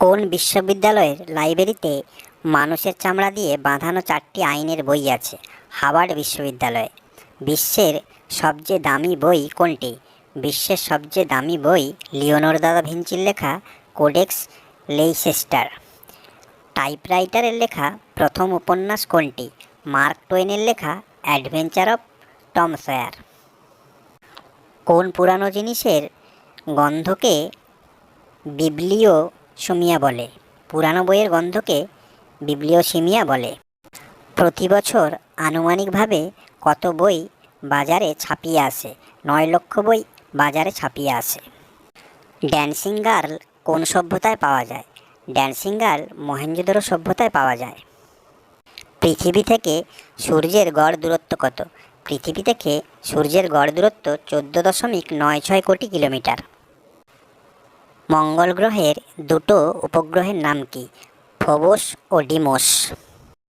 কোন বিশ্ববিদ্যালয়ের লাইব্রেরিতে মানুষের চামড়া দিয়ে বাঁধানো চারটি আইনের বই আছে? হার্ভার্ড বিশ্ববিদ্যালয়ে। বিশ্বের সবচেয়ে দামি বই কোনটি? বিশ্বের সবচেয়ে দামি বই লিওনোর্দা দা ভিঞ্চির লেখা কোডেক্স লেইসেস্টার। টাইপরাইটারের লেখা প্রথম উপন্যাস কোনটি? মার্ক টোয়েনের লেখা অ্যাডভেঞ্চার অফ টম সয়ার কোন পুরানো জিনিসের গন্ধকে বিবলিও সুমিয়া বলে। পুরানো বইয়ের গন্ধকে বিবলিও সিমিয়া বলে। প্রতি বছর আনুমানিকভাবে কত বই বাজারে ছাপিয়ে আসে? নয় লক্ষ বই বাজারে ছাপিয়ে আসে। ড্যান্সিং গার্ল কোন সভ্যতায় পাওয়া যায়? ড্যান্সিং গার্ল মহেঞ্জোদারো সভ্যতায় পাওয়া যায়। পৃথিবী থেকে সূর্যের গড় দূরত্ব কত? পৃথিবী থেকে সূর্যের গড় দূরত্ব চোদ্দ দশমিক নয় ছয় কোটি কিলোমিটার। মঙ্গল গ্রহের দুটো উপগ্রহের নাম কি? ফোবস ও ডিমোস।